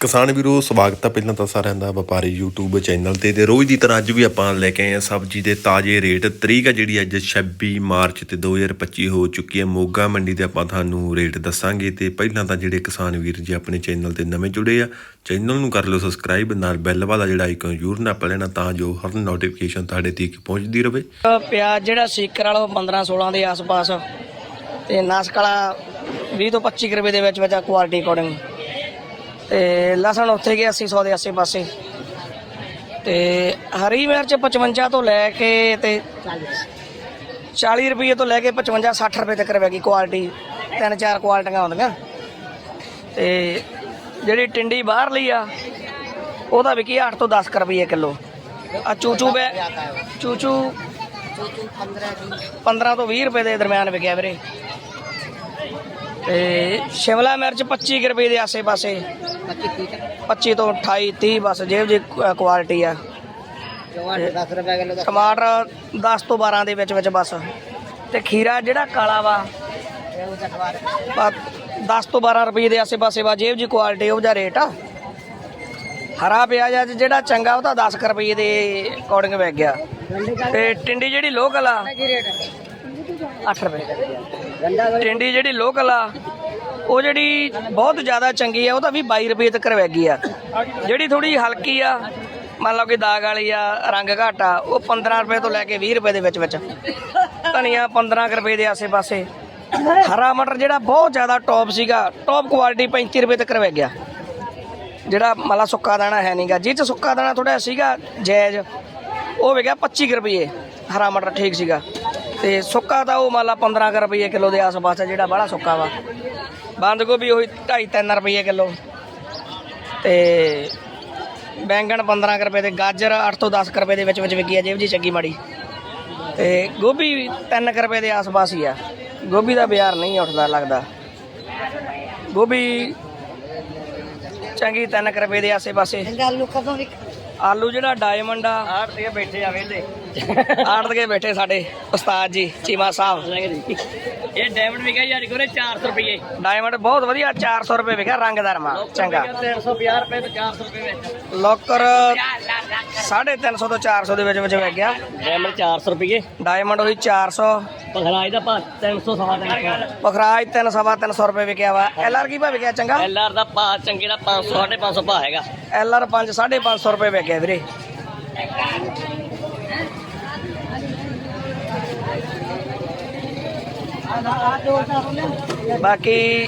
ਕਿਸਾਨ ਵੀਰੋ, ਸਵਾਗਤ ਹੈ ਪਹਿਲਾਂ ਤਾਂ ਸਾਰਿਆਂ ਦਾ ਵਪਾਰੀ YouTube ਚੈਨਲ ਤੇ ਤੇ ਰੋਜ਼ ਦੀ ਤਰ੍ਹਾਂ ਅੱਜ ਵੀ ਆਪਾਂ ਲੈ ਕੇ ਆਏ ਹਾਂ ਸਬਜ਼ੀ ਦੇ ਤਾਜ਼ੇ ਰੇਟ। ਤਰੀਕ ਹੈ ਜਿਹੜੀ ਅੱਜ 26 ਮਾਰਚ ਤੇ 2025 ਹੋ ਚੁੱਕੀ ਹੈ। ਮੋਗਾ ਮੰਡੀ ਦੇ ਆਪਾਂ ਤੁਹਾਨੂੰ ਰੇਟ ਦੱਸਾਂਗੇ ਤੇ ਪਹਿਲਾਂ ਤਾਂ ਜਿਹੜੇ ਕਿਸਾਨ ਵੀਰ ਜੀ ਆਪਣੇ ਚੈਨਲ ਤੇ ਨਵੇਂ ਜੁੜੇ ਆ, ਚੈਨਲ ਨੂੰ ਕਰ ਲਓ ਸਬਸਕ੍ਰਾਈਬ, ਨਾਲ ਬੈਲ ਵਾਲਾ ਜਿਹੜਾ ਆਈਕਨ ਜ਼ਰੂਰ ਨਾ ਲੈਣਾ ਤਾਂ ਜੋ ਹਰ ਨੋਟੀਫਿਕੇਸ਼ਨ ਤੁਹਾਡੇ ਤੱਕ ਪਹੁੰਚਦੀ ਰਹੇ ਪਿਆਜ਼ ਜਿਹੜਾ ਸੀਕਰ ਵਾਲਾ ਉਹ 15 16 ਦੇ ਆਸ-ਪਾਸ ਤੇ ਨਾਸਕ ਵਾਲਾ 20 ਤੋਂ 25 ਰੁਪਏ ਦੇ ਵਿੱਚ ਵਿੱਚ ਕੁਆਲਿਟੀ ਅਕੋਰਡਿੰਗ ਤੇ ਲਸਣ ਉੱਥੇ ਗਿਆ 800 ਦੇ ਆਸੇ-ਪਾਸੇ। ਤੇ ਹਰੀ ਮਿਰਚ 55 ਤੋਂ ਲੈ ਕੇ ਤੇ 40 ਰੁਪਏ ਤੋਂ ਲੈ ਕੇ 55 60 ਰੁਪਏ ਤੱਕ ਰਹੇਗੀ ਕੁਆਲਿਟੀ ਤਿੰਨ ਚਾਰ ਕੁਆਲਿਟੀਆਂ ਆਉਂਦੀਆਂ। ਤੇ ਜਿਹੜੀ ਟਿੰਡੀ ਬਾਹਰ ਲਈ ਆ ਉਹਦਾ ਵਿਕੀ 8 ਤੋਂ 10 ਕੁ ਰੁਪਏ ਕਿਲੋ। ਆ ਚੂਚੂ ਬੈ ਚੂਚੂ 15 ਤੋਂ 20 ਰੁਪਏ ਦੇ ਦਰਮਿਆਨ ਵਿਕਿਆ ਵੀਰੇ। ਤੇ ਸ਼ਿਮਲਾ ਮਿਰਚ 25 ਕੁ ਰੁਪਏ ਦੇ ਆਸੇ-ਪਾਸੇ। 25 ਤੋਂ 28 30 ਬਸ ਜਿਹੋ ਜੀ ਕੁਆਲਿਟੀ ਆ। ਟਮਾਟਰ 10 ਤੋਂ 12 ਦੇ ਵਿੱਚ ਵਿੱਚ ਬਸ। ਤੇ ਖੀਰਾ ਜਿਹੜਾ ਕਾਲਾ ਵਾ ਬਸ 10 ਤੋਂ 12 ਰੁਪਏ ਦੇ ਆਸੇ-ਪਾਸੇ ਵਾ ਜਿਹੋ ਜੀ ਕੁਆਲਿਟੀ ਉਹ ਜਿਹਾ ਰੇਟ ਆ। ਹਰਾ ਪਿਆਜ਼ ਅੱਜ ਜਿਹੜਾ ਚੰਗਾ ਉਹ ਤਾਂ 10 ਕੁ ਰੁਪਏ ਦੇ ਅਕੋਰਡਿੰਗ ਵਿਕ ਗਿਆ। ਤੇ ਟਿੰਡੀ ਜਿਹੜੀ ਲੋਕਲ ਆ 8 ਰੁਪਏ। ਟਿੰਡੀ ਜਿਹੜੀ ਲੋਕਲ ਆ, ਉਹ ਜਿਹੜੀ ਬਹੁਤ ਜ਼ਿਆਦਾ ਚੰਗੀ ਆ, ਉਹ ਤਾਂ ਵੀ 22 ਰੁਪਏ ਤੱਕ ਵਿਕ ਆ। ਜਿਹੜੀ ਥੋੜੀ ਹਲਕੀ ਆ, ਮੰਨ ਲਓ ਕਿ ਦਾਗ ਵਾਲੀ ਆ, ਰੰਗ ਘੱਟ ਆ, ਉਹ 15 ਰੁਪਏ ਤੋਂ ਲੈ ਕੇ 20 ਰੁਪਏ ਦੇ ਵਿੱਚ ਵਿੱਚ। ਧਨੀਆ 15 ਕੁ ਰੁਪਏ ਦੇ ਆਸੇ-ਪਾਸੇ। ਹਰਾ ਮਟਰ ਜਿਹੜਾ ਬਹੁਤ ਜ਼ਿਆਦਾ ਟੌਪ ਸੀਗਾ ਟੌਪ ਕੁਆਲਿਟੀ 35 ਰੁਪਏ ਤੱਕ ਵਿਕ ਗਿਆ। ਜਿਹੜਾ ਮਲਾ ਸੁੱਕਾ ਦਾਣਾ ਹੈ ਨਹੀਂਗਾ ਜਿਹ ਚ ਸੁੱਕਾ ਦਾਣਾ ਥੋੜਾ ਸੀਗਾ, ਜਾਇਜ਼, ਉਹ ਵਿਕਿਆ 25 ਕੁ ਰੁਪਏ ਹਰਾ ਮਟਰ ਠੀਕ ਸੀਗਾ। ਤੇ ਸੁੱਕਾ ਤਾਂ ਉਹ ਮਾਲਾ 15 ਕੁ ਰੁਪਏ ਕਿਲੋ ਦੇ ਆਸ-ਪਾਸ ਆ ਜਿਹੜਾ ਬੜਾ ਸੁੱਕਾ ਵਾ। ਬੰਦ ਗੋਭੀ ਉਹੀ 2.5 3 ਰੁਪਏ ਕਿਲੋ। ਤੇ ਬੈਂਗਣ 15 ਕੁ ਰੁਪਏ ਤੇ ਗਾਜਰ 8 ਤੋਂ 10 ਕੁ ਰੁਪਏ ਦੇ ਵਿੱਚ ਵਿੱਚ ਵਿਕੀ ਆ ਜਿਹੋ ਜੀ ਚੰਗੀ ਮਾੜੀ। ਤੇ ਗੋਭੀ 3 ਕੁ ਰੁਪਏ ਦੇ ਆਸ-ਪਾਸ ਹੀ ਆ। ਗੋਭੀ ਦਾ ਬਾਜ਼ਾਰ ਨਹੀਂ ਉੱਠਦਾ ਲੱਗਦਾ। ਗੋਭੀ ਚੰਗੀ 3 ਕੁ ਰੁਪਏ ਦੇ ਆਸੇ-ਪਾਸੇ। ਆਲੂ ਕਦੋਂ ਵੀ ਆਲੂ ਜਿਹੜਾ ਡਾਇਮੰਡ ਆ ਆੜ ਤੇ ਬੈਠੇ ਆ ਵੇਲੇ ਆੜਤ ਕੇ ਬੈਠੇ ਸਾਡੇ ਉਸਤਾਦ ਜੀ ਚੀਮਾ ਸਾਹਿਬ। ਇਹ ਡਾਇਮੰਡ ਵਿਕਿਆ ਯਾਰ ਕੋਲੇ 400 ਰੁਪਏ। ਡਾਇਮੰਡ ਬਹੁਤ ਵਧੀਆ 400 ਰੁਪਏ ਵਿਕਿਆ ਰੰਗਦਾਰ ਮਾ ਚੰਗਾ। 350 ਰੁਪਏ ਤੇ 400 ਰੁਪਏ ਵਿੱਚ। ਲੋਕਰ 350 ਤੋਂ 400 ਦੇ ਵਿੱਚ ਵਿੱਚ ਵਿਕ ਗਿਆ। ਡਾਇਮੰਡ 400 ਰੁਪਏ। ਡਾਇਮੰਡ ਉਹੀ 400 ਪਖਰਾਈ ਦਾ ਭਾ 300 ਸਵਾ 300 ਪਖਰਾਜ 3 ਸਵਾ 300 ਰੁਪਏ ਵਿਕਿਆ ਵਾ। ਐਲਆਰ ਕੀ ਭਾ ਵਿਕਿਆ ਚੰਗਾ? ਐਲਆਰ ਦਾ ਭਾ ਚੰਗੇ ਦਾ 500 550 ਭਾ ਹੈਗਾ। ਐਲਆਰ 5 550 ਰੁਪਏ ਵਿਕਿਆ ਵੀਰੇ। ਬਾਕੀ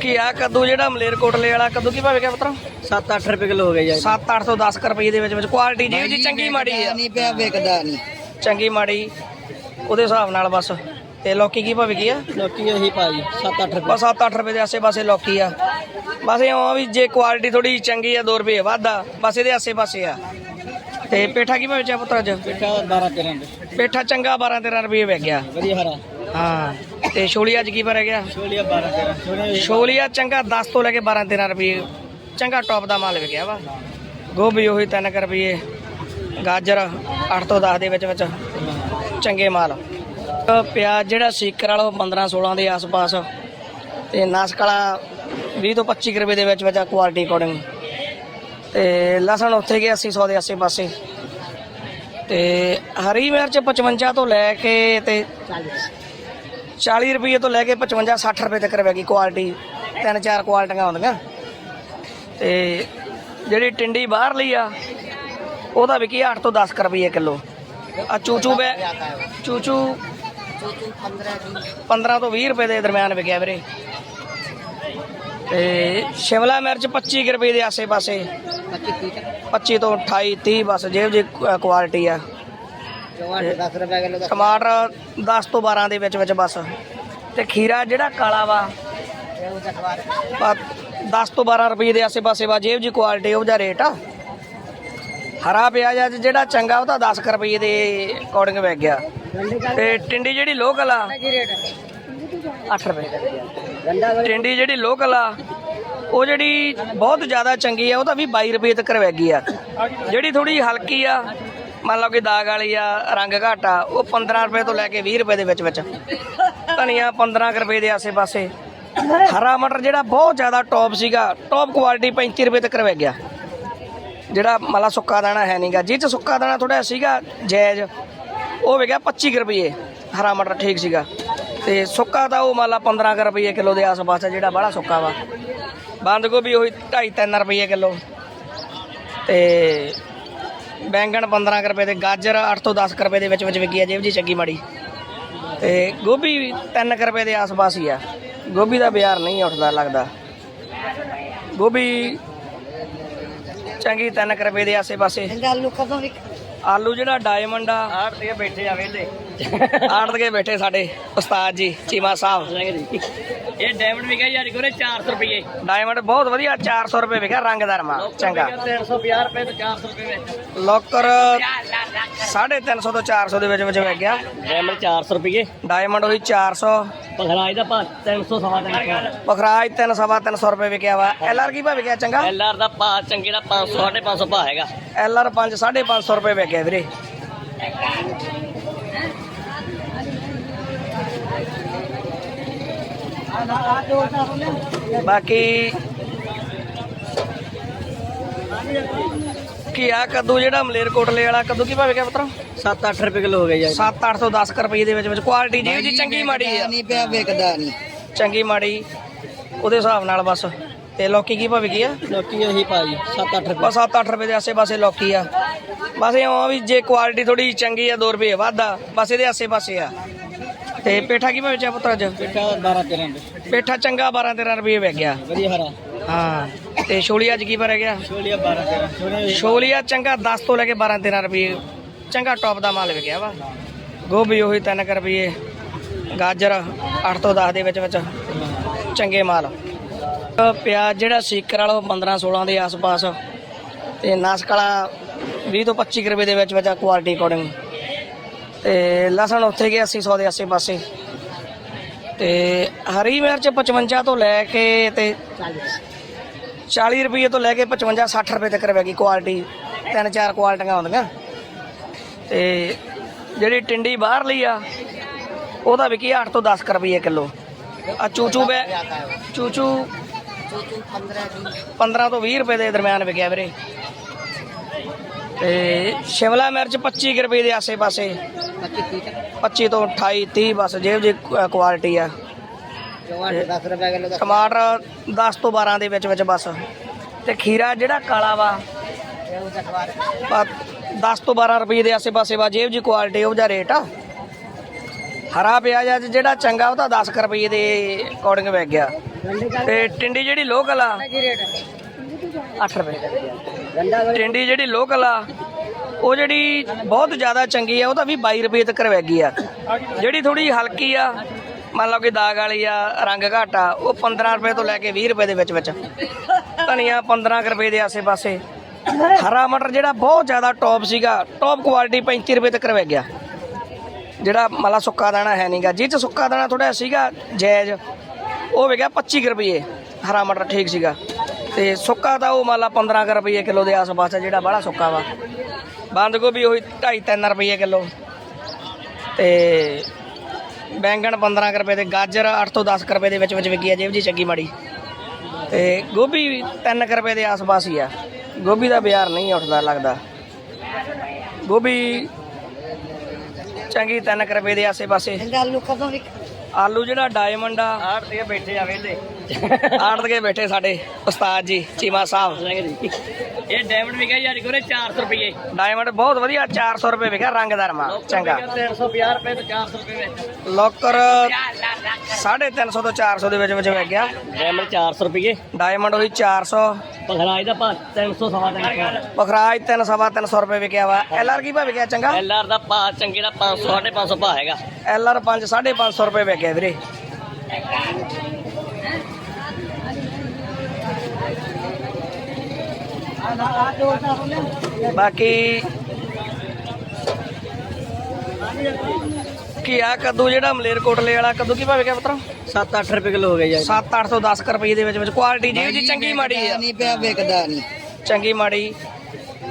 ਕੀ ਆ ਕੱਦੂ ਜਿਹੜਾ ਮਲੇਰਕੋਟਲੇ ਵਾਲਾ ਕੱਦੂ ਕੀ ਭਾਅ ਵਿਕਿਆ ਪੁੱਤਰ? 7-8 ਰੁਪਏ ਕਿਲੋ ਹੋ ਗਿਆ ਯਾਰ। 7-8 ਤੋਂ 10 ਕੁ ਰੁਪਏ ਦੇ ਵਿੱਚ ਵਿੱਚ ਕੁਆਲਿਟੀ ਜੀ ਜੀ ਚੰਗੀ ਮਾੜੀ ਆ। ਨਹੀਂ ਪਿਆ ਵਿਕਦਾ ਨਹੀਂ। ਚੰਗੀ ਮਾੜੀ। ਉਹਦੇ ਹਿਸਾਬ ਨਾਲ ਬਸ। ਤੇ ਲੌਕੀ ਕੀ ਭਾਅ ਵਿਕੀ ਆ? ਲੋਕੀ ਇਹੀ ਭਾਜੀ 7-8 ਰੁਪਏ। ਬਸ 7-8 ਰੁਪਏ ਦੇ ਆਸੇ-ਪਾਸੇ ਲੌਕੀ ਆ। ਬਸ ਇਹ ਆ ਵੀ ਜੇ ਕੁਆਲਿਟੀ ਥੋੜੀ ਚੰਗੀ ਆ 2 ਰੁਪਏ ਵੱਧ ਬਸ ਇਹਦੇ ਆਸੇ-ਪਾਸੇ ਆ। ਤੇ ਪੇਠਾ ਕੀ ਭਾਅ ਵੇਚਿਆ ਪੁੱਤਰ ਅੱਜ? ਪਿੱਠਾ 12-13 ਰੁਪਏ ਪੇਠਾ ਚੰਗਾ 12-13 ਰੁਪਏ ਵਿਕ ਗਿਆ। ਵਧੀਆ ਹਰਾ। ਹਾਂ ਤੇ ਛੋਲੀ ਅੱਜ ਕੀ ਭਰਿਆ ਗਿਆ? ਛੋਲੀਆ 12-13 ਛੋਲੀਆ ਛੋਲੀਆ ਚੰਗਾ 10 ਤੋਂ ਲੈ ਕੇ 12-13 ਰੁਪਏ। ਚੰਗਾ ਟੌਪ ਦਾ ਮਾਲ ਵਿਕਿਆ ਵਾ। ਗੋਭੀ ਉਹੀ 3 ਕੁ ਰੁਪਏ। ਗਾਜਰ 8 ਤੋਂ 10 ਦੇ ਵਿੱਚ ਵਿੱਚ। ਚੰਗੇ ਮਾਲ। ਪਿਆਜ਼ ਜਿਹੜਾ ਸੀਕਰ ਵਾਲਾ ਉਹ 15 16 ਦੇ ਆਸ-ਪਾਸ। ਤੇ ਨਾਸਕ ਵਾਲਾ 20 ਤੋਂ 25 ਕੁ ਰੁਪਏ ਦੇ ਵਿੱਚ ਵਿੱਚ ਕੁਆਲਿਟੀ ਅਕੋਰਡਿੰਗ ਤੇ ਲਸਣ ਉੱਥੇ ਗਿਆ 800 ਦੇ ਆਸੇ-ਪਾਸੇ। ਤੇ ਹਰੀ ਮਿਰਚ 55 ਤੋਂ ਲੈ ਕੇ ਤੇ 40 ਰੁਪਏ ਤੋਂ ਲੈ ਕੇ 55 60 ਰੁਪਏ ਤੱਕ ਰਹੇਗੀ ਕੁਆਲਿਟੀ ਤਿੰਨ ਚਾਰ ਕੁਆਲਿਟੀਆਂ ਆਉਂਦੀਆਂ ਤੇ ਜਿਹੜੀ ਟਿੰਡੀ ਬਾਹਰ ਲਈ ਆ ਉਹਦਾ ਵਿਕੀ 8 ਤੋਂ 10 ਕੁ ਰੁਪਏ ਕਿਲੋ। ਆ ਚੂਚੂ ਬੈ ਚੂਚੂ 15 ਤੋਂ 20 ਰੁਪਏ ਦੇ ਦਰਮਿਆਨ ਵਿਕਿਆ ਵੀਰੇ। ਤੇ ਸ਼ਿਮਲਾ ਮਿਰਚ 25 ਕੁ ਰੁਪਏ ਦੇ ਆਸੇ-ਪਾਸੇ। 25 ਤੋਂ 28 30 ਬਸ ਜਿਹੋ ਜੀ ਕੁਆਲਿਟੀ ਆ। 10 ਰੁਪਏ ਕਿਲੋ ਟਮਾਟਰ 10 ਤੋਂ 12 ਦੇ ਵਿੱਚ ਵਿੱਚ ਬਸ। ਤੇ ਖੀਰਾ ਜਿਹੜਾ ਕਾਲਾ ਵਾ ਬਸ 10 ਤੋਂ 12 ਰੁਪਏ ਦੇ ਆਸੇ-ਪਾਸੇ ਵਾ ਜਿਹੋ ਜੀ ਕੁਆਲਿਟੀ ਉਹ ਜਿਹਾ ਰੇਟ ਆ। ਹਰਾ ਪਿਆਜ਼ ਅੱਜ ਜਿਹੜਾ ਚੰਗਾ ਉਹ ਤਾਂ 10 ਕੁ ਰੁਪਏ ਦੇ ਅਕੋਰਡਿੰਗ ਵਿਕ ਗਿਆ। ਤੇ ਟਿੰਡੀ ਜਿਹੜੀ ਲੋਕਲ ਆ? 8 ਰੁਪਏ ਟਿੰਡੀ ਜਿਹੜੀ ਲੋਕਲ ਆ, ਉਹ ਜਿਹੜੀ ਬਹੁਤ ਜ਼ਿਆਦਾ ਚੰਗੀ ਆ, ਉਹ ਤਾਂ ਵੀ 22 ਰੁਪਏ ਤੱਕ ਵਿਕ ਆ। ਜਿਹੜੀ ਥੋੜੀ ਹਲਕੀ ਆ, ਮੰਨ ਲਓ ਕਿ ਦਾਗ ਵਾਲੀ ਆ, ਰੰਗ ਘੱਟ ਆ, ਉਹ 15 ਰੁਪਏ ਤੋਂ ਲੈ ਕੇ 20 ਰੁਪਏ ਦੇ ਵਿੱਚ ਵਿੱਚ। ਧਨੀਆ 15 ਕੁ ਰੁਪਏ ਦੇ ਆਸੇ-ਪਾਸੇ। ਹਰਾ ਮਟਰ ਜਿਹੜਾ ਬਹੁਤ ਜ਼ਿਆਦਾ ਟੌਪ ਸੀਗਾ ਟੌਪ ਕੁਆਲਿਟੀ 35 ਰੁਪਏ ਤੱਕ ਵਿਕ ਗਿਆ। ਜਿਹੜਾ ਮਲਾ ਸੁੱਕਾ ਦਾਣਾ ਹੈ ਨਹੀਂਗਾ ਜਿਹ ਚ ਸੁੱਕਾ ਦਾਣਾ ਥੋੜਾ ਸੀਗਾ, ਜਾਇਜ਼, ਉਹ ਵਿਕਿਆ 25 ਕੁ ਰੁਪਏ, ਹਰਾ ਮਟਰ ਠੀਕ ਸੀਗਾ। ਤੇ ਸੁੱਕਾ ਤਾਂ ਉਹ ਮੰਨ ਲਾ 15 ਕੁ ਰੁਪਏ ਕਿਲੋ ਦੇ ਆਸ-ਪਾਸ ਆ ਜਿਹੜਾ ਬੜਾ ਸੁੱਕਾ ਵਾ। ਬੰਦ ਗੋਭੀ ਉਹੀ 2.5 3 ਰੁਪਏ ਕਿਲੋ। ਤੇ ਬੈਂਗਣ 15 ਕੁ ਰੁਪਏ ਦੇ ਗਾਜਰ 8 ਤੋਂ 10 ਕੁ ਰੁਪਏ ਦੇ ਵਿੱਚ ਵਿੱਚ ਵਿਕੀ ਆ ਜੇਬ ਜੀ ਚੰਗੀ ਮਾੜੀ। ਤੇ ਗੋਭੀ 3 ਕੁ ਰੁਪਏ ਦੇ ਆਸ-ਪਾਸ ਹੀ ਆ। ਗੋਭੀ ਦਾ ਬਾਜ਼ਾਰ ਨਹੀਂ ਉੱਠਦਾ ਲੱਗਦਾ। ਗੋਭੀ ਚੰਗੀ 3 ਕੁ ਰੁਪਏ ਦੇ ਆਸੇ-ਪਾਸੇ। ਆਲੂ ਕਦੋਂ ਵੀ ਆਲੂ ਜਿਹੜਾ ਡਾਇਮੰਡ ਆ। ਆੜ ਤੇ ਬੈਠੇ ਆ ਵੇਲੇ ਆੜਤ ਕੇ ਬੈਠੇ ਸਾਡੇ ਉਸਤਾਦ ਜੀ ਚੀਮਾ ਸਾਹਿਬ। ਇਹ ਡਾਇਮੰਡ ਵਿਕਿਆ ਯਾਰ ਕੋਲੇ 400 ਰੁਪਏ ਡਾਇਮੰਡ ਬਹੁਤ ਵਧੀਆ 400 ਰੁਪਏ ਵਿਕਿਆ ਰੰਗਦਾਰ ਮਾਲ ਚੰਗਾ। 350 ਰੁਪਏ ਤੇ 400 ਰੁਪਏ ਵਿੱਚ। ਲੋਕਰ 350 ਤੋਂ 400 ਦੇ ਵਿੱਚ ਵਿੱਚ ਵਿਕ ਗਿਆ ਡਾਇਮੰਡ 400 ਰੁਪਏ ਡਾਇਮੰਡ ਉਹੀ 400 ਪਖਰਾਜ ਦਾ ਭਾਅ 300 ਸਵਾ 300 ਬਖਰਾਜ 3 ਸਵਾ 300 ਰੁਪਏ ਵਿਕਿਆ ਵਾ। ਐਲਆਰ ਕੀ ਭਾਅ ਵਿਕਿਆ ਚੰਗਾ? ਐਲਆਰ ਦਾ ਭਾਅ ਚੰਗੇ ਦਾ 500 550 ਭਾਅ ਹੈਗਾ। ਐਲਆਰ 5 550 ਰੁਪਏ ਵਿਕਿਆ ਵੀਰੇ। ਬਾਕੀ ਕੀ ਆ ਕੱਦੂ ਜਿਹੜਾ ਮਲੇਰਕੋਟਲੇ ਵਾਲਾ ਕੱਦੂ ਕੀ ਭਾਅ ਵਿਕਿਆ ਪੁੱਤਰ? 7-8 ਰੁਪਏ ਕਿਲੋ ਹੋ ਗਏ ਯਾਰ 7-8 ਤੋਂ 10 ਕੁ ਰੁਪਏ ਦੇ ਵਿੱਚ ਵਿੱਚ ਕੁਆਲਿਟੀ ਜੀ ਜੀ ਚੰਗੀ ਮਾੜੀ ਆ। ਨਹੀਂ ਪਿਆ ਵਿਕਦਾ ਨਹੀਂ। ਚੰਗੀ ਮਾੜੀ ਉਹਦੇ ਹਿਸਾਬ ਨਾਲ ਬਸ। ਤੇ ਲੌਕੀ ਕੀ ਭਾਅ ਵਿਕੀ ਆ? ਲੋਕੀ ਇਹੀ ਭਾਜੀ 7-8 ਰੁਪਏ। ਬਸ 7-8 ਰੁਪਏ ਦੇ ਆਸੇ-ਪਾਸੇ ਲੌਕੀ ਆ। ਬਸ ਇਹ ਵੀ ਜੇ ਕੁਆਲਿਟੀ ਥੋੜੀ ਚੰਗੀ ਆ 2 ਰੁਪਏ ਵੱਧ ਬਸ ਇਹਦੇ ਆਸੇ-ਪਾਸੇ ਆ। ਤੇ ਪੇਠਾ ਕੀ ਭਾਅ ਵੇਚਿਆ ਪੁੱਤਰ ਅੱਜ? ਪਿੱਠਾ 12-13 ਰੁਪਏ ਪੇਠਾ ਚੰਗਾ 12-13 ਰੁਪਏ ਵਿਕ ਗਿਆ। ਵਧੀਆ ਹਰਾ। ਹਾਂ ਤੇ ਛੋਲੀ ਅੱਜ ਕੀ ਭਰਿਆ ਗਿਆ? ਛੋਲੀਆ 12-13 ਛੋਲੇ ਛੋਲੀਆ ਚੰਗਾ 10 ਤੋਂ ਲੈ ਕੇ 12-13 ਰੁਪਏ। ਚੰਗਾ ਟੌਪ ਦਾ ਮਾਲ ਵਿਕਿਆ ਵਾ। ਗੋਭੀ ਉਹੀ 3 ਕੁ ਰੁਪਏ। ਗਾਜਰ 8 ਤੋਂ 10 ਦੇ ਵਿੱਚ ਵਿੱਚ। ਚੰਗੇ ਮਾਲ। ਪਿਆਜ਼ ਜਿਹੜਾ ਸੀਕਰ ਵਾਲਾ ਉਹ 15 16 ਦੇ ਆਸ-ਪਾਸ। ਤੇ ਨਾਸਕ ਵਾਲਾ 20 ਤੋਂ 25 ਕੁ ਰੁਪਏ ਦੇ ਵਿੱਚ ਵਿੱਚ ਕੁਆਲਿਟੀ ਅਕੋਰਡਿੰਗ ਤੇ ਲਸਣ ਉੱਥੇ ਗਿਆ 800 ਦੇ ਆਸੇ-ਪਾਸੇ ਤੇ ਹਰੀ ਮਿਰਚ 55 ਤੋਂ ਲੈ ਕੇ ਤੇ 40 ਰੁਪਏ ਤੋਂ ਲੈ ਕੇ 55 60 ਰੁਪਏ ਤੱਕ ਰਵੇਗੀ ਕੁਆਲਿਟੀ ਤਿੰਨ ਚਾਰ ਕੁਆਲਟੀਆਂ ਹੁੰਦੀਆਂ। ਤੇ ਜਿਹੜੀ ਟਿੰਡੀ ਬਾਹਰ ਲਈ ਆ ਉਹਦਾ ਵਿਕੀ 8 ਤੋਂ 10 ਕੁ ਰੁਪਏ ਕਿਲੋ। ਆ ਚੂਚੂ ਬੈ ਚੂਚੂ 15 ਤੋਂ 20 ਰੁਪਏ ਦੇ ਦਰਮਿਆਨ ਵਿਕਿਆ ਵੀਰੇ। ਤੇ ਸ਼ਿਮਲਾ ਮਿਰਚ 25 ਕੁ ਰੁਪਏ ਦੇ ਆਸੇ-ਪਾਸੇ 25 ਤੋਂ 28 30 ਬਸ ਜਿਹੋ ਜੀ ਕੁਆਲਿਟੀ ਆ। ਟਮਾਟਰ 10 ਰੁਪਏ ਕਿਲੋ ਦਾ। ਟਮਾਟਰ 10 ਤੋਂ 12 ਦੇ ਵਿੱਚ ਵਿੱਚ ਬਸ। ਤੇ ਖੀਰਾ ਜਿਹੜਾ ਕਾਲਾ ਵਾ ਬਸ 10 ਤੋਂ 12 ਰੁਪਏ ਦੇ ਆਸੇ-ਪਾਸੇ ਵਾ ਜੇਬ ਜੀ ਕੁਆਲਿਟੀ ਉਹ ਜਿਹਾ ਰੇਟ ਆ। ਹਰਾ ਪਿਆਜ਼ ਅੱਜ ਜਿਹੜਾ ਚੰਗਾ ਉਹ ਤਾਂ 10 ਕੁ ਰੁਪਏ ਦੇ ਅਕੋਰਡਿੰਗ ਵਿਕ ਗਿਆ। ਤੇ ਟਿੰਡੀ ਜਿਹੜੀ ਲੋਕਲ ਆ 8 ਰੁਪਏ ਟਿੰਡੀ ਜਿਹੜੀ ਲੋਕਲ ਆ, ਉਹ ਜਿਹੜੀ ਬਹੁਤ ਜ਼ਿਆਦਾ ਚੰਗੀ ਆ, ਉਹ ਤਾਂ ਵੀ 22 ਰੁਪਏ ਤੱਕ ਵਿਕ ਆ। ਜਿਹੜੀ ਥੋੜੀ ਹਲਕੀ ਆ, ਮੰਨ ਲਓ ਕਿ ਦਾਗ ਵਾਲੀ ਆ, ਰੰਗ ਘੱਟ ਆ, ਉਹ 15 ਰੁਪਏ ਤੋਂ ਲੈ ਕੇ 20 ਰੁਪਏ ਦੇ ਵਿੱਚ ਵਿੱਚ। ਧਨੀਆ 15 ਕੁ ਰੁਪਏ ਦੇ ਆਸੇ-ਪਾਸੇ। ਹਰਾ ਮਟਰ ਜਿਹੜਾ ਬਹੁਤ ਜ਼ਿਆਦਾ ਟੌਪ ਸੀਗਾ ਟੌਪ ਕੁਆਲਿਟੀ 35 ਰੁਪਏ ਤੱਕ ਵਿਕ ਗਿਆ। ਜਿਹੜਾ ਮਲਾ ਸੁੱਕਾ ਦਾਣਾ ਹੈ ਨਹੀਂਗਾ ਜਿਹ ਚ ਸੁੱਕਾ ਦਾਣਾ ਥੋੜਾ ਸੀਗਾ, ਜਾਇਜ਼, ਉਹ ਵਿਕਿਆ 25 ਕੁ ਰੁਪਏ, ਹਰਾ ਮਟਰ ਠੀਕ ਸੀਗਾ। ਤੇ ਸੁੱਕਾ ਤਾਂ ਉਹ ਮੰਨ ਲਾ 15 ਕੁ ਰੁਪਏ ਕਿਲੋ ਦੇ ਆਸ-ਪਾਸ ਆ ਜਿਹੜਾ ਬੜਾ ਸੁੱਕਾ ਵਾ। ਬੰਦ ਗੋਭੀ ਉਹੀ 2.5 3 ਰੁਪਏ ਕਿਲੋ। ਤੇ ਬੈਂਗਣ 15 ਕੁ ਰੁਪਏ ਦੇ ਗਾਜਰ 8 ਤੋਂ 10 ਕੁ ਰੁਪਏ ਦੇ ਵਿੱਚ ਵਿੱਚ ਵਿਕੀ ਆ ਜੇਬ ਜੀ ਚੰਗੀ ਮਾੜੀ। ਤੇ ਗੋਭੀ 3 ਕੁ ਰੁਪਏ ਦੇ ਆਸ-ਪਾਸ ਹੀ ਆ। ਗੋਭੀ ਦਾ ਬਾਜ਼ਾਰ ਨਹੀਂ ਉੱਠਦਾ ਲੱਗਦਾ। ਗੋਭੀ ਚੰਗੀ 3 ਕੁ ਰੁਪਏ ਦੇ ਆਸੇ-ਪਾਸੇ। ਆਲੂ ਕਦੋਂ ਵੀ ਆਲੂ ਜਿਹੜਾ ਡਾਇਮੰਡ ਆ। ਆੜ ਤੇ ਬੈਠੇ ਆ ਵੇਲੇ ਆੜਤ ਕੇ ਬੈਠੇ ਸਾਡੇ ਉਸਤਾਦ ਜੀ ਚੀਮਾ ਸਾਹਿਬ। ਇਹ ਡਾਇਮੰਡ ਵਿਕਿਆ ਯਾਰ ਕੋਲੇ 400 ਰੁਪਏ ਡਾਇਮੰਡ ਬਹੁਤ ਵਧੀਆ 400 ਰੁਪਏ ਵਿਕਿਆ ਰੰਗਦਾਰ ਮਾਲ ਚੰਗਾ। 350 ਰੁਪਏ ਤੇ 400 ਰੁਪਏ ਵਿੱਚ। ਲੋਕਰ 350 ਤੋਂ 400 ਦੇ ਵਿੱਚ ਵਿੱਚ ਵਿਕ ਗਿਆ ਡਾਇਮੰਡ 400 ਰੁਪਏ ਡਾਇਮੰਡ ਉਹੀ 400 ਪਖਰਾਜ ਦਾ ਭਾਅ 300 ਸਵਾ 300 ਬਖਰਾਜ 3 ਸਵਾ 300 ਰੁਪਏ ਵਿਕਿਆ ਵਾ। ਐਲਆਰ ਕੀ ਭਾਅ ਵਿਕਿਆ ਚੰਗਾ? ਐਲਆਰ ਦਾ ਭਾਅ ਚੰਗੇ ਦਾ 500 550 ਭਾਅ ਹੈਗਾ। ਐਲਆਰ 5 550 ਰੁਪਏ ਵਿਕਿਆ ਵੀਰੇ। ਬਾਕੀ ਕੀ ਆ ਕੱਦੂ ਜਿਹੜਾ ਮਲੇਰਕੋਟਲੇ ਵਾਲਾ ਕੱਦੂ ਕੀ ਭਾਅ ਵਿਕਿਆ ਪੁੱਤਰ? 7-8 ਰੁਪਏ ਕਿਲੋ ਹੋ ਗਏ ਯਾਰ 7-8 ਤੋਂ 10 ਕੁ ਰੁਪਏ ਦੇ ਵਿੱਚ ਵਿੱਚ ਕੁਆਲਿਟੀ ਜੀ ਜੀ ਚੰਗੀ ਮਾੜੀ ਆ। ਨਹੀਂ ਪਿਆ ਵਿਕਦਾ ਨਹੀਂ। ਚੰਗੀ ਮਾੜੀ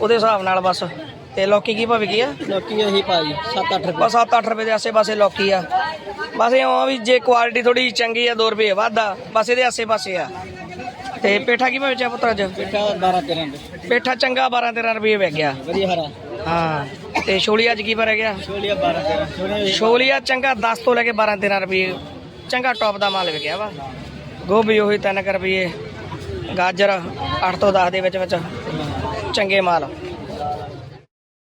ਉਹਦੇ ਹਿਸਾਬ ਨਾਲ ਬਸ। ਤੇ ਲੌਕੀ ਕੀ ਭਾਵੇਂ ਕੀ ਆ? ਲੋਕੀ ਇਹੀ ਭਾਜੀ 7-8 ਰੁਪਏ। ਬਸ 7-8 ਰੁਪਏ ਦੇ ਆਸੇ-ਪਾਸੇ ਲੌਕੀ ਆ। ਬਸ ਇਹ ਵੀ ਜੇ ਕੁਆਲਿਟੀ ਥੋੜੀ ਚੰਗੀ ਆ 2 ਰੁਪਏ ਵੱਧ ਬਸ ਇਹਦੇ ਆਸੇ-ਪਾਸੇ ਆ। ਤੇ ਪੇਠਾ ਕੀ ਚਾ ਪੁੱਤਰ ਅੱਜ? ਪਿੱਠਾ 12-13 ਰੁਪਏ ਪੇਠਾ ਚੰਗਾ 12-13 ਰੁਪਏ ਵਿਕ ਗਿਆ। ਵਧੀਆ ਹਰਾ। ਹਾਂ ਤੇ ਛੋਲੀ ਅੱਜ ਕੀ ਭਰਿਆ ਗਿਆ? ਛੋਲੀਆ 12-13 ਛੋਲੇ ਛੋਲੀਆ ਚੰਗਾ 10 ਤੋਂ ਲੈ ਕੇ 12-13 ਰੁਪਏ ਚੰਗਾ ਟੌਪ ਦਾ ਮਾਲ ਵਿਕਿਆ ਵਾ। ਗੋਭੀ ਉਹੀ 3 ਰੁਪਏ ਗਾਜਰ 8 ਤੋਂ 10 ਦੇ ਵਿੱਚ ਵਿੱਚ। ਚੰਗੇ ਮਾਲ।